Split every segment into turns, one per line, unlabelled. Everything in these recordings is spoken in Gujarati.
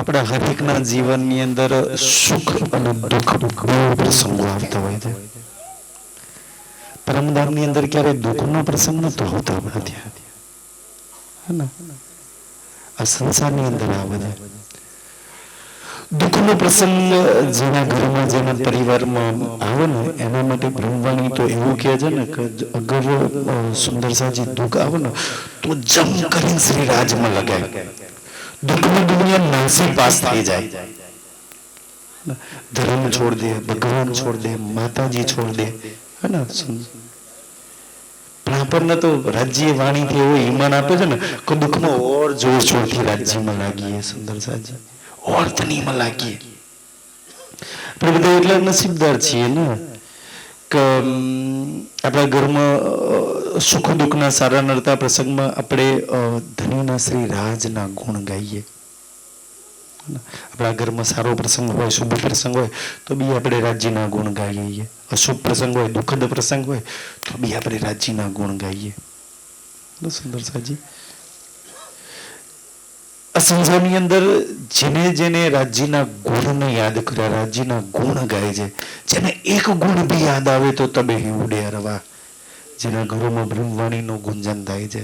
આપણા હરેકના જીવનની અંદર સુખ અને દુઃખ બહુ પ્રસંગો આવતા હોય છે. પરમધામની અંદર ક્યારે દુઃખનો પ્રસંગ નતો આવતો ત્યાં આ સંસારની અંદર આ બધા દુઃખનો પ્રસંગ જેના ઘરમાં, જેના પરિવારમાં આવે ને, એના માટે બ્રહ્મવાણી તો એવું કહે છે ને કે અગર સુંદરસાજી સુંદર સાજી દુઃખ આવે ને, તો જમ કરીને શ્રી રાજમાં લગાય. દુઃખની દુનિયા નાસી પાસ થઈ જાય. ધર્મ છોડ દે ભગવાન છોડ દે માતાજી છોડ દે. હે ને આપણને તો રાજ્ય વાણીથી એવો ઈમાન આપે છે ને કે દુઃખમાં ઓર જોર જોરથી રાજ્યમાં લાગીએ સુંદર સાજી ઓર ધનીમાં લાગીએ. આપણે બધા એટલા નસીબદાર છીએ ને. કે આપણા ઘરમાં સુખ દુઃખના સારા નડતા પ્રસંગમાં આપણે ધનીના શ્રી રાજના ગુણ ગાઈએ. આપણા ઘરમાં સારો પ્રસંગ હોય, શુભ પ્રસંગ હોય, તો બી આપણે રાજ્યના ગુણ ગાઈએ અશુભ પ્રસંગ હોય, દુઃખદ પ્રસંગ હોય, તો બી આપણે રાજ્યના ગુણ ગાઈએ. સુંદર સાજી આ સંસારની અંદર જેને જેને રાજ્યના ગુણને યાદ કર્યા, રાજ્યના ગુણ ગાય છે, જેને એક ગુણ બી યાદ આવે તો તમે ઉડે રવા જેના ઘરોમાં બ્રહ્મવાણીનું ગુંજન થાય છે.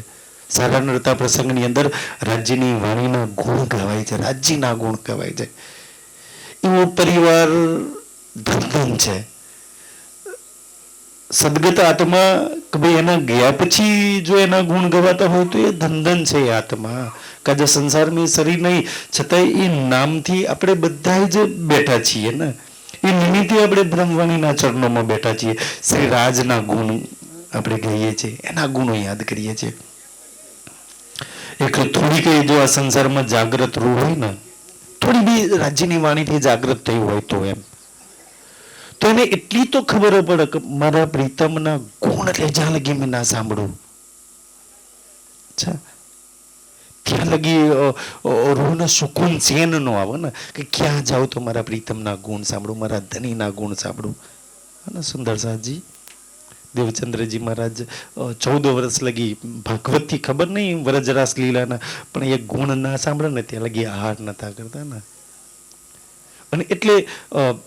સારા નડતા પ્રસંગની અંદર રાજ્યની વાણીના ગુણ કહેવાય છે, રાજ્યના ગુણ કહેવાય છે. એવો પરિવાર ધનધન છે. સદગત આત્મા કે ભાઈ એના ગયા પછી જો એના ગુણ ગવાતા હોય તો એ ધનધન છે એ આત્મા. કાજે સંસારમાં શરીર નહીં, છતાંય એ નામથી આપણે બધા જ બેઠા છીએ ને. એ નિમિત્તે આપણે બ્રહ્મવાણીના ચરણોમાં બેઠા છીએ. શ્રી રાજના ગુણ આપણે ગઈએ છીએ. એના ગુણો યાદ કરીએ છીએ. એક થોડી કઈ જો આ સંસારમાં જાગૃત રૂ હોય ને, થોડી બી રાજ્યની વાણીથી જાગૃત થઈ હોય તો એમ. તો એને એટલી તો ખબર પડે કે મારા પ્રીતમના ગુણ એટલે જ્યાં મેં ના સાંભળું અચ્છા. ત્યાં લગી રૂહને સુકૂન ચેન નો આવે ને? કે ક્યાં જાઉં તો મારા પ્રીતમના ગુણ સાંભળું, મારા ધનીના ગુણ સાંભળું. અને સુંદર સાહજી દેવચંદ્રજી મહારાજ ચૌદ વર્ષ લગી ભાગવતથી ખબર નહીં, વ્રજરાસ લીલાના, પણ એ ગુણ ના સાંભળે ને, ત્યાં લગી આહાર નતા કરતા ને? અને એટલે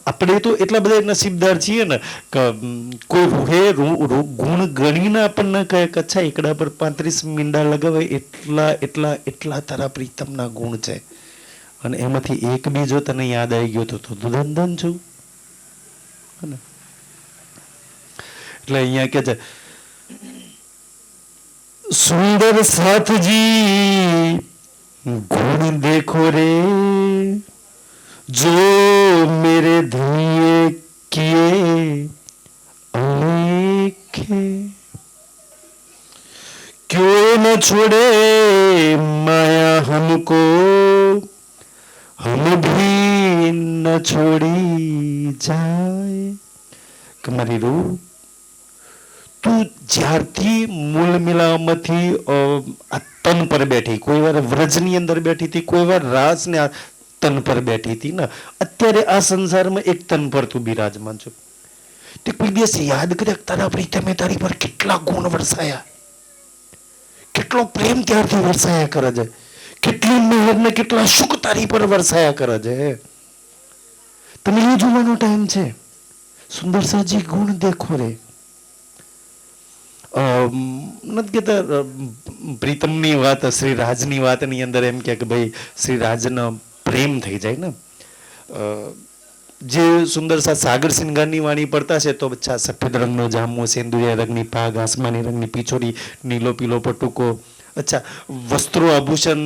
આપણે તો એટલા બધા નસીબદાર છીએ ને કોઈ રૂ- ગુણ ગણીને આપણને કહે કે, અચ્છા, એકડા પર પાંત્રીસ મીંડા લગાવે, એટલા એટલા એટલા તારા પ્રીતમના ગુણ છે અને એમાંથી એક બી જો તને યાદ આવી ગયો તો તું ધન ધન છું? એટલે અહીંયા કે છે, સુંદર સાથજી, ગુણ દેખો રે जो मेरे धनिये किए अलेखे क्यों न छोड़े माया हमको हम भी न छोड़ी जाए કે મારી રૂહ તું જ્યારથી મૂળ મિલાવમાંથી અ, આ તન પર બેઠી કોઈ વાર વ્રજની અંદર બેઠી હતી કોઈ વાર રાસ ને આ તન પર બેઠી હતી ને, અત્યારે આ સંસારમાં એક તન પર તું બિરાજમાન છો. તે કોઈ દિવસ યાદ કરે તારા પ્રીતમે તારી પર કેટલા ગુણ વરસાયા? કેટલો પ્રેમ ત્યારથી વરસાયા કરે છે? કેટલી મહેર ને કેટલા સુખ તારી પર વરસાયા કરે છે? તમે એ જોવાનો ટાઈમ છે? સુંદર સાજી ગુણ દેખો રે. નથી કહેતા પ્રીતમની વાત, શ્રી રાજની વાતની અંદર એમ કે ભાઈ, શ્રી રાજનો પ્રેમ થઈ જાય ને. જે સુંદર સા સાગર સિંગારની વાણી પડતા છે, તો બચ્ચા સફેદ રંગનો જામો સેન્દુરિયા રંગની પાગ, આસમાની રંગની પીછોડી, નીલો પીલો પટુકો. અચ્છા, વસ્ત્રો આભૂષણ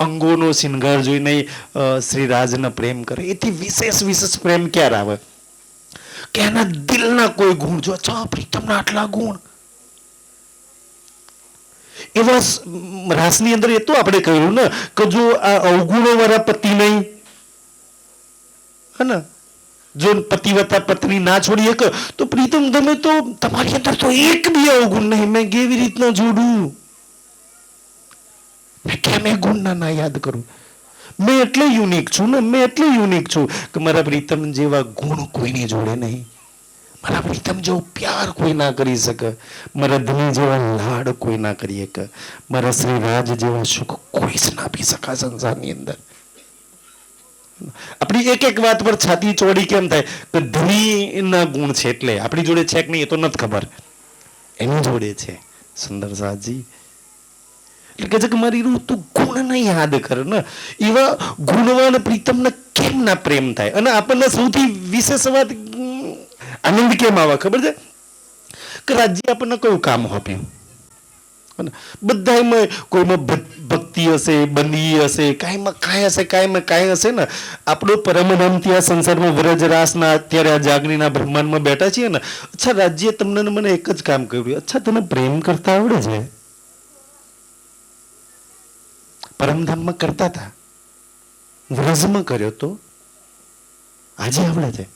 અંગોનો શિંગાર જોઈને શ્રી રાજને પ્રેમ કરે. એથી વિશેષ વિશેષ પ્રેમ ક્યારે આવે? કે એના દિલના કોઈ ગુણ, જો અચ્છા પ્રીતમના આટલા ગુણ. એવા રાસની અંદર એ તો આપણે કહ્યું ને કે જો આ અવગુણો વાળા પતિ નહીં, હે ને? જો પતિવતા પત્ની ના છોડી એક તો પ્રીતમ તમે તો તમારી અંદર તો એક બી અવગુણ નહીં. મેં કેવી રીતના જોડું? મેં કેમ એ ગુણના ના યાદ કરું? મેં એટલે યુનિક છું ને, મેં એટલે યુનિક છું કે મારા પ્રીતમ જેવા ગુણ કોઈની જોડે નહીં. મારા પ્રીતમ જેવો પ્યાર કોઈ ના કરી શકે, મારા ધની જેવા લાડ કોઈ ના કરી શકે, મારા શ્રી રાજ જેવા સુખ કોઈ જ ના પી શકા સંસારની અંદર. આપણી એક એક વાત પર છાતી ચોડી કેમ થાય? કે ધણીના ગુણ છે એટલે. આપણી જોડે છે કે નહીં એ તો નથી ખબર. એની જોડે છે. સુંદર સાજી એટલે કે છે કે મારી રૂ તું ગુણને યાદ કર, ને? એવા ગુણવાન પ્રીતમને કેમ ના પ્રેમ થાય? અને આપણને સૌથી વિશેષ વાત આનંદ કેમ આવે ખબર છે? કે રાજ્ય આપણને કયું કામ આપ્યું? બધા બધામાં કોઈમાં ભક્તિ હશે બંદી હશે, કાંઈમાં કાંઈ હશે, કાંઈમાં કાંઈ હશે ને, આપણો પરમધામથી આ સંસારમાં વ્રજરાસના અત્યારે આ જાગણીના બ્રહ્માંડમાં બેઠા છીએ ને, અચ્છા રાજ્ય તમને મને એક જ કામ કર્યું. અચ્છા, તને પ્રેમ કરતા આવડે છે? પરમધામમાં કરતા હતા. વ્રજમાં કર્યો તો આજે આવડે છે?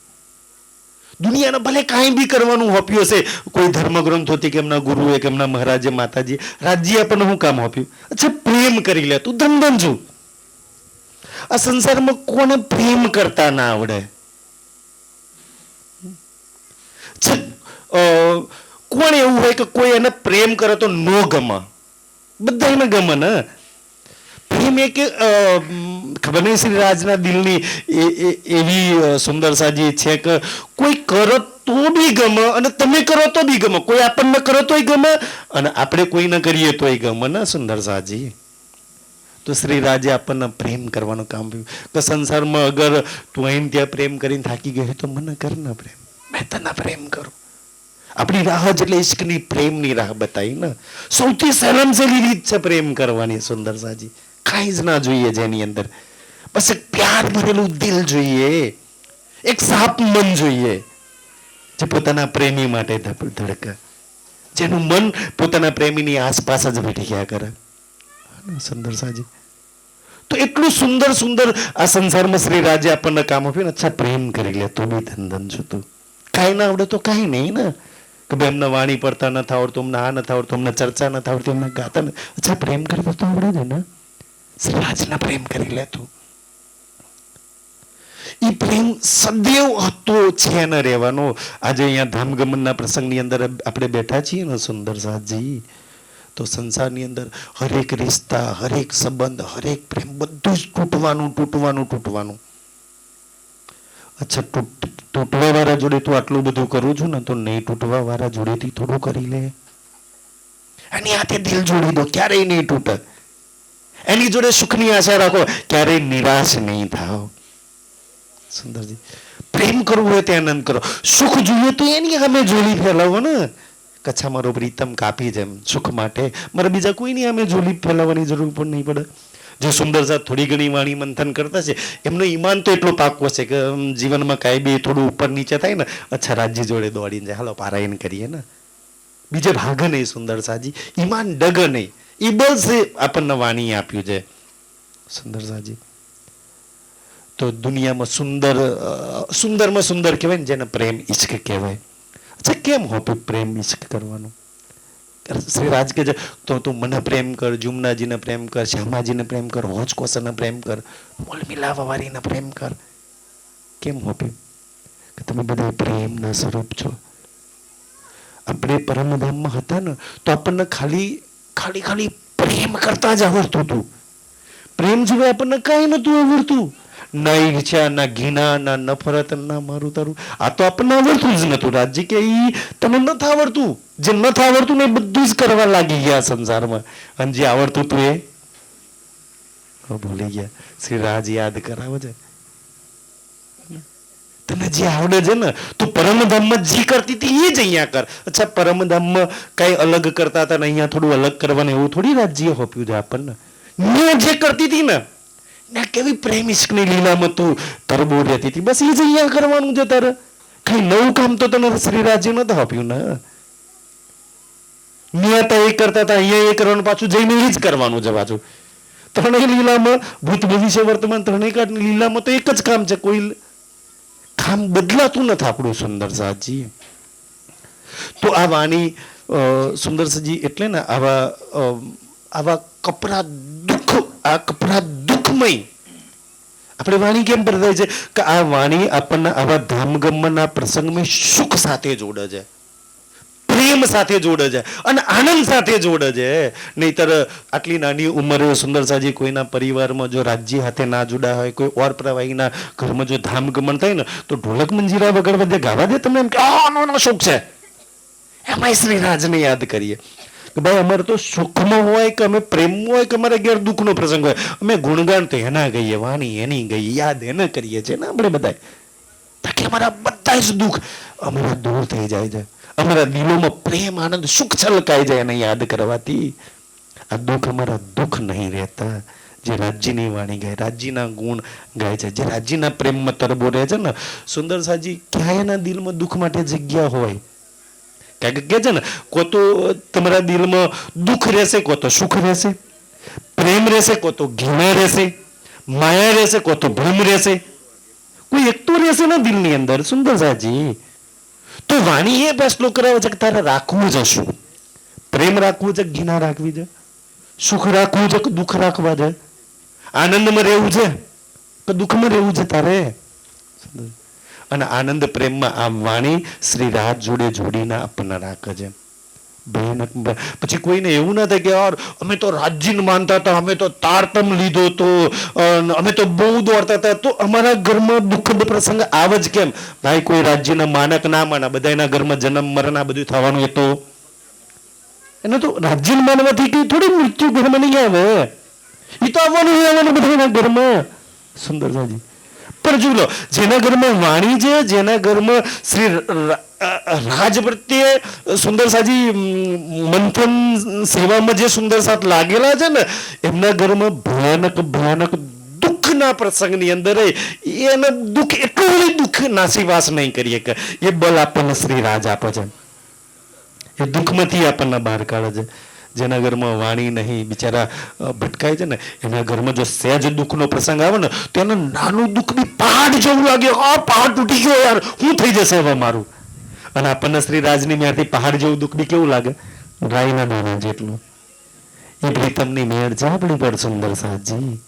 દુનિયાને ભલે કાંઈ બી કરવાનું હોપ્યું હશે, કોઈ ધર્મગ્રંથોથી કે એમના ગુરુએ કે એમના મહારાજે માતાજી રાજ્ય આપણને શું કામ હોપ્યું? અચ્છા, પ્રેમ કરી લે, તું ધન છું. આ સંસારમાં કોને પ્રેમ કરતા ના આવડે? કોણ એવું હોય કે કોઈ એને પ્રેમ કરે તો નો ગમે? બધા એને ગમે ને? પ્રેમ એક ખબર શ્રી રાજના દિલની એવી સુંદર સાજી છે કે કોઈ કરો તો બી ગમે અને તમે કરો તો બી ગમે. કોઈ આપણને કરો તોય ગમે અને આપણે કોઈને કરીએ તોય ગમે ને સુંદર સાજી? તો શ્રી રાજે આપણને પ્રેમ કરવાનું કામ કર્યું કે સંસારમાં અગર તું અહીં ત્યાં પ્રેમ કરીને થાકી ગયો તો મને કર ને પ્રેમ. મેં તને પ્રેમ કરું. આપણી રાહ જ એટલે ઇશ્કની પ્રેમની રાહ બતાવી ને. સૌથી સહેલામ સહેલી રીત છે પ્રેમ કરવાની સુંદર સાજી. કાંઈ જ ના જોઈએ જેની અંદર. બસ એક પ્યાર ભરેલું દિલ જોઈએ. એક સાપ મન જોઈએ. જે પોતાના પ્રેમી માટે ધડકે. જેનું મન પોતાના પ્રેમીની આસપાસ જ ગયા કરે. સુંદર સાજી. તો એટલું સુંદર સુંદર આ સંસારમાં શ્રી રાજે આપણને કામ આપ્યું ને, અચ્છા પ્રેમ કરી લે, તું બી ધન ધન છું તું. કાંઈ ના આવડે તો કાંઈ નહીં ને. કે ભાઈ એમને વાણી પડતા નથી આવડતું અમને આ નથી આવડતું અમને ચર્ચા નથી આવડતી અમને ગાતા નથી અચ્છા પ્રેમ કરતા તો આવડે છે ને. રાજના પ્રેમ કરી લે તું. એ પ્રેમ સદૈવ હતો, છે ને રહેવાનો. આજે અહીંયા ધામગમનના પ્રસંગની અંદર આપણે બેઠા છીએ ને સુંદર સાજી તો સંસારની અંદર હરેક રિશ્તા, હરેક સંબંધ, હરેક પ્રેમ બધું જ તૂટવાનું તૂટવાનું તૂટવાનું. અચ્છા, તૂટ તૂટવા વાળા જોડે તું આટલું બધું કરું છું ને, તો નહીં તૂટવા વાળા જોડેથી થોડું કરી લે. એની હાથે દિલ જોડી દો, ક્યારેય નહીં તૂટે. એની જોડે સુખની આશા રાખો, ક્યારેય નિરાશ નહીં થાવ સુંદરજી, પ્રેમ કરવું હોય તે આનંદ કરો. સુખ જોઈએ તો એની અમે જોડી ફેલાવો ને. કચ્છા મારો પ્રીતમ કાપી જેમ, સુખ માટે. મારે બીજા કોઈની અમે જોલી ફેલાવવાની જરૂર પણ નહીં પડે. જો સુંદર સાથ થોડી ઘણી વાણી મંથન કરતા છે, એમનો ઈમાન તો એટલો પાકો છે કે જીવનમાં કાંઈ બી થોડું ઉપર નીચે થાય ને, અચ્છા, રાજ્ય જોડે દોડીને જાય. હાલો, પારાયણ કરીએ ને. બીજે ભાગ નહીં સુંદર સાજી ઈમાન ડગ નહીં. એ આપણને વાણી આપ્યું છે. સુંદર તો દુનિયામાં સુંદર સુંદરમાં સુંદર કહેવાય ને, જેને પ્રેમ ઈશ્ક કહેવાય. અચ્છા, કેમ હોપે પ્રેમ ઈશ્ક કરવાનું? શ્રી રાજ કે તો તું મને પ્રેમ કર, જુમનાજીને પ્રેમ કર, શ્યામાજીને પ્રેમ કર હોજ કોસરને પ્રેમ કર મોલ મિલાવાવાળીને પ્રેમ કર. કેમ હોપે કે તમે બધા પ્રેમના સ્વરૂપ છો. આપણે પરમધામમાં હતા ને, તો આપણને ખાલી ખાલી ખાલી પ્રેમ કરતા જ આવડતું હતું. પ્રેમ સિવાય આપણને કાંઈ નતું આવડતું. ના ઈર્ષ્યા, ના ઘીના, ના નફરત, ના મારું તારું. આ તો આપણને આવડતું જ નતું રાજજી, કે ઈ તને નથી આવડતું. જે નથી આવડતું ને એ બધું જ કરવા લાગી ગયા સંસારમાં. અને જે આવડતું તું એ? ભૂલી ગયા. શ્રી રાજ યાદ કરાવે છે તને જે આવડે છે ને, તું પરમધામમાં જે કરતી હતી એ જ અહીંયા કર. અચ્છા, પરમધામમાં કઈ અલગ કરતા હતા ને અહીંયા થોડું અલગ કરવાનું એવું થોડી રાજ્ય હોપ્યું છે આપણને? મેં જે કરતી હતી ને ના કેવી પ્રેમ ઇશ્કની લીલામાં તું તરબો રહેતી હતી. બસ એ જ અહીંયા કરવાનું છે તારે. કઈ નવું કામ તો તને શ્રી રાજ્ય નતું આપ્યું ને? મેં તો એ કરતા હતા, અહીંયા એ કરવાનું, પાછું જઈને એ જ કરવાનું છે પાછું. ત્રણેય લીલામાં ભૂત ભવિષ્ય વર્તમાન ત્રણેય કાળની લીલામાં તો એક જ કામ છે, કોઈ કામ બદલાતું નથી આપણું સુંદર સાજી તો આ વાણી સુંદર સજી એટલે ને આવા આવા કપરા દુઃખ, આ કપરા દુઃખમય. આપણે વાણી કેમ બદલાય છે? કે આ વાણી આપણને આવા ધામગમના પ્રસંગમાં સુખ સાથે જોડે છે. પ્રેમ સાથે જોડે છે અને આનંદ સાથે જોડે છે. નહીતર આટલી નાની ઉંમરે સુંદરસાજી કોઈના પરિવારમાં જો રાજ્ય હાથે ના જોડા હોય, કોઈ ઓર પ્રવાહીના ઘરમાં જો ધામ ગમન થાય ને, તો ઢોલક મંજીરા વગર બધે ગાવા દે તમને એમ કે આનો શોખ છે? એમાં શ્રીરાજને યાદ કરીએ. કે ભાઈ, અમારે તો સુખમાં હોય કે અમે પ્રેમમાં હોય કે અમારે ઘેર દુઃખનો પ્રસંગ હોય, અમે ગુણગાન તો એના ગઈએ, વાણી એની ગઈ યાદ એને કરીએ છીએ ને આપણે બધા તાકી અમારા બધા જ દુઃખ અમારા દૂર થઈ જાય છે. અમારા દિલોમાં પ્રેમ, આનંદ, સુખ છલકાઈ જાય એને યાદ કરવાથી આ દુઃખ અમારા દુઃખ નહીં રહેતા. જે રાજ્યની વાણી ગાય રાજ્યના ગુણ ગાય છે, જે રાજ્યના પ્રેમમાં તરબો રહે છે ને, સુંદર સાજી ક્યાંય એના દિલમાં દુઃખ માટે જગ્યા હોય? કારણ કે છે ને, કો તો તમારા દિલમાં દુઃખ રહેશે, કો તો સુખ રહેશે, પ્રેમ રહેશે, કો તો ઘૃણા રહેશે, માયા રહેશે, કો તો ભ્રમ રહેશે. કોઈ એક તો રહેશે ને દિલની અંદર, સુંદર સાજી. તો વાણી એ પ્રશ્નો કરાવે છે કે તારે રાખવું છે શું પ્રેમ રાખવું છે ઘીના રાખવી છે? સુખ રાખવું છે કે દુઃખ રાખવા છે? આનંદમાં રહેવું છે કે દુઃખમાં રહેવું છે તારે? અને આનંદ પ્રેમમાં આ વાણી શ્રી રાત જોડે જોડીને આપણને રાખે છે. પછી કોઈને એવું ના થાય કે યાર, અમે તો રાજ્યને માનતા હતા, અમે તો તારતમ લીધો તો અમે તો બહુ દોડતા હતા. તો અમારા ઘરમાં દુઃખદ પ્રસંગ આવે જ કેમ? ભાઈ, કોઈ રાજ્યના માનક ના માના બધાના ઘરમાં જન્મ, મરણ, આ બધું થવાનું એ તો. એને તો રાજ્યને માનવાથી કઈ થોડી મૃત્યુ ઘરમાં નહીં આવે. એ તો આવવાનું આવવાનું બધાના ઘરમાં. સુંદર સાજી પણ જો લો જેના ઘરમાં વાણી છે, જેના ઘરમાં શ્રી રાજ પ્રત્યે સુંદર સાજી મંથન સેવામાં જે સુંદર સાથ લાગેલા છે ને, એમના ઘરમાં ભયાનક ભયાનક દુઃખના પ્રસંગની અંદર એને દુઃખ, એટલું દુઃખ નાસીવાસ નહીં કરીએ કે એ બલ આપણને શ્રી રાજ આપે છે. એ દુઃખમાંથી આપણને બહાર કાઢે છે. જેના ઘરમાં વાણી નહીં, બિચારા ભટકાય છે ને, એના ઘરમાં જો સહેજ દુઃખનો પ્રસંગ આવે ને, તો એને નાનું દુઃખ બી પહાડ જેવું લાગે, આ પહાડ તૂટી ગયો યાર શું થઈ જશે હવે મારું? અને આપણને શ્રી રાજની મ્યાથી પહાડ જેવું દુઃખ બી કેવું લાગે? રાયના નાના જેટલું. એ પ્રીતમની મેળ છે, આપણી પર, સુંદર સાજી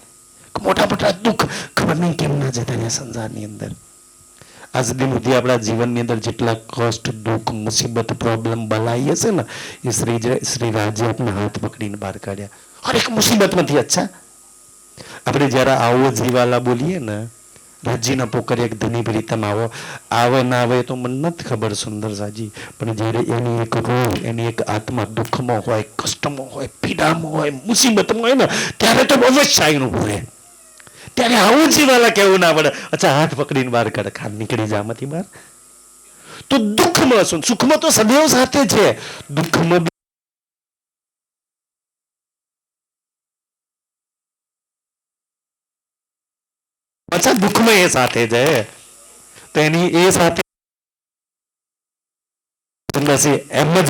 મોટા મોટા દુઃખ, ખબર નહીં કેમ ના જતા સંસારની અંદર. આજ દિન સુધી આપણા જીવનની અંદર જેટલા કષ્ટ, દુઃખ, મુસીબત પ્રોબ્લેમ બલાઈ હશે ને, એ શ્રી શ્રી રાજે આપણે હાથ પકડીને બહાર કાઢ્યા. હરેક મુસીબતમાંથી, અચ્છા. આપણે જ્યારે આવો જીવાલા બોલીએ ને, રાજીના પોકર એક ધની પ્રીતમ આવો. આવે ના આવે તો મને નથી ખબર સુંદર સાજી, પણ જ્યારે એની એક રૂહ, એની એક આત્મા દુઃખમાં હોય, કષ્ટમાં હોય, પીડામાં હોય, મુસીબતમાં હોય ને, ત્યારે તો બહુ જ ઊભું રહે. ત્યારે આવું જીવાલા કેવું ના પડે. અચ્છા, હાથ પકડીને બહાર કાઢે. ખાન નીકળી જા બહાર. તો દુઃખમાં શું સુખમાં તો સદૈવ સાથે છે. દુઃખમાં અચ્છા, દુઃખમાં એ સાથે છે તો એની એ સાથે એમ જ